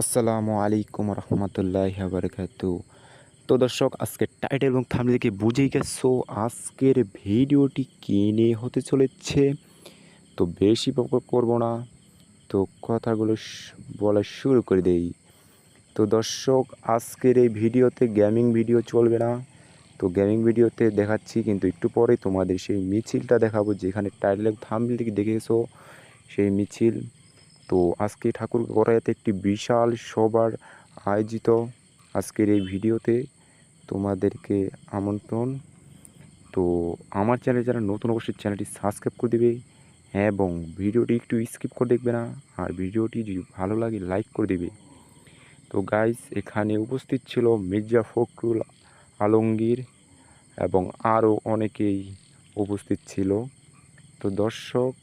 আসসালামু আলাইকুম রহমতুল্লাহ বারকাতু। তো দর্শক, আজকে টাইটেল এবং থামলে দেখে বুঝেই গেছো, আজকের ভিডিওটি কিনে হতে চলেছে? তো বেশি করব না, তো কথাগুলো বলা শুরু করে দেই। তো দর্শক, আজকের এই ভিডিওতে গেমিং ভিডিও চলবে না। তো গেমিং ভিডিওতে দেখাচ্ছি, কিন্তু একটু পরে তোমাদের সেই মিছিলটা দেখাবো, যেখানে টাইটেল থেকে দেখেছ সেই মিছিল। তো আজকে ঠাকুর গড়াইতে একটি বিশাল সবার আয়োজিত আজকের এই ভিডিওতে তোমাদেরকে আমন্ত্রণ। তো আমার চ্যানেলে যারা নতুন, অবশ্যই চ্যানেলটি সাবস্ক্রাইব করে দেবে এবং ভিডিওটি একটু স্কিপ করে দেখবে না, আর ভিডিওটি যদি ভালো লাগে, লাইক করে দেবে। তো গাইস এখানে উপস্থিত ছিল মির্জা ফখরুল আলমগীর এবং আরও অনেকেই উপস্থিত ছিল। তো দর্শক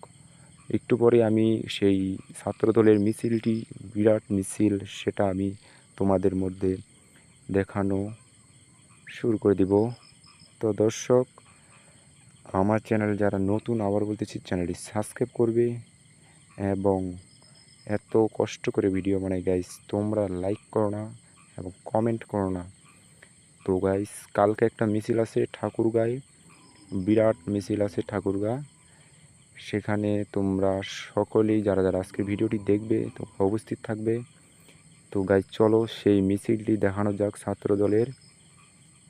একটু পরে আমি সেই ছাত্রদলের মিছিলটি, বিরাট মিছিল, সেটা আমি তোমাদের মধ্যে দেখানো শুরু করে দিব। তো দর্শক, আমার চ্যানেল যারা নতুন, আবার বলতেছি চ্যানেলটি সাবস্ক্রাইব করবে এবং এত কষ্ট করে ভিডিও বানাই গাইস তোমরা লাইক করো না এবং কমেন্ট করো না। তো গাইস কালকে একটা মিছিল আছে ঠাকুরগাঁয়, বিরাট মিছিল আছে ঠাকুরগা। সেখানে তোমরা সকলেই যারা যারা আজকে ভিডিওটি দেখবে তো উপস্থিত থাকবে। তো গাই চলো সেই মিছিলটি দেখানো যাক ছাত্র দলের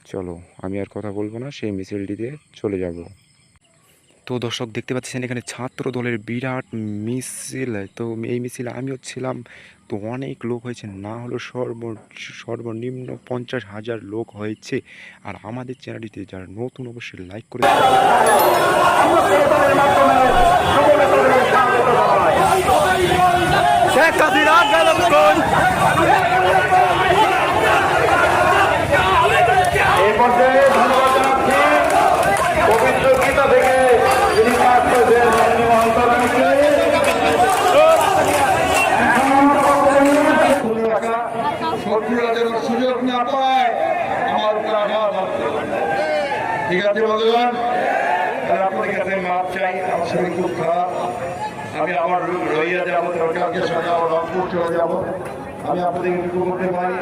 চলো, আমি আর কথা বলব না, সেই মিছিলটিতে চলে যাব। তো দর্শক দেখতে পাচ্ছেন, এখানে ছাত্র দলের বিরাট মিছিল। তো এই মিছিলে আমিও ছিলাম, তো অনেক লোক হয়েছে। না হলো সর্ব, সর্বনিম্ন পঞ্চাশ হাজার লোক হয়েছে। আর আমাদের চ্যানেলটিতে যারা নতুন, অবশ্যই লাইক করে সুযোগ না আমার উপর আঘাত ঠিক আছে বন্ধুগণ? আপনাদের কাছে মাপ চাই আমার শরীর খুব খারাপ। আমি আমার রইয়া যাব কালকে সঙ্গে আমার রংপুর চলে যাব। আমি আপনাদের একটু করতে পারি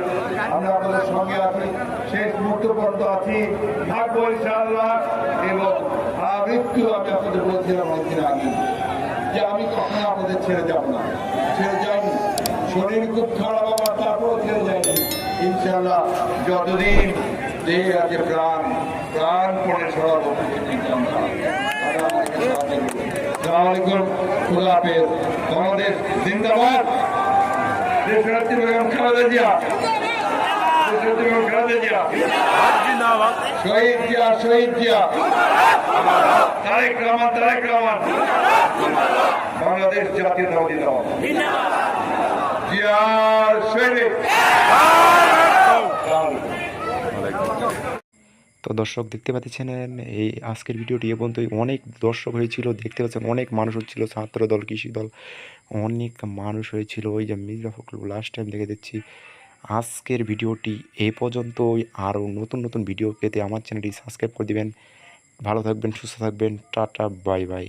আমরা আপনাদের সঙ্গে আছি। শেষ মুহূর্ত পর্যন্ত আছি। থাকব ইনশাআল্লাহ এবং আহ, মৃত্যু আমি আপনাদের বলছিলাম অনেকদিন আগে যে আমি কখনো আপনাদের ছেড়ে যাব না। ছেড়ে যাইনি। শরীর খুব খারাপ আমার তারপরও ছেড়ে যায়নি ইনশাআল্লাহ যতদিন দেহে আছে প্রাণ প্রাণ পড়ে। আসসালামু আলাইকুম, খুদা হাফেজ। বাংলাদেশ জিন্দাবাদ। দেশনেত্রী বেগম খালেদা জিয়া। দেশনেত্রী বেগম খালেদা জিয়া। শহীদ জিয়া শহীদ জিয়া। তারেক রহমান তারেক রহমান। বাংলাদেশ জাতীয়তাবাদী দল জিয়ার শহীদ তো দর্শক দেখতে পাচ্ছেন, এই আজকের ভিডিওটি এ পর্যন্ত অনেক দর্শক হয়েছিল, দেখতে পাচ্ছেন অনেক মানুষ হচ্ছিল ছাত্র দল কৃষি দল, অনেক মানুষ হয়েছিল। ওই যে মির্জা ফখরুল লাস্ট টাইম দেখে দিচ্ছি। আজকের ভিডিওটি এ পর্যন্ত আরও নতুন নতুন ভিডিও পেতে আমার চ্যানেলটি সাবস্ক্রাইব করে দেবেন। ভালো থাকবেন, সুস্থ থাকবেন। Tata, bye bye.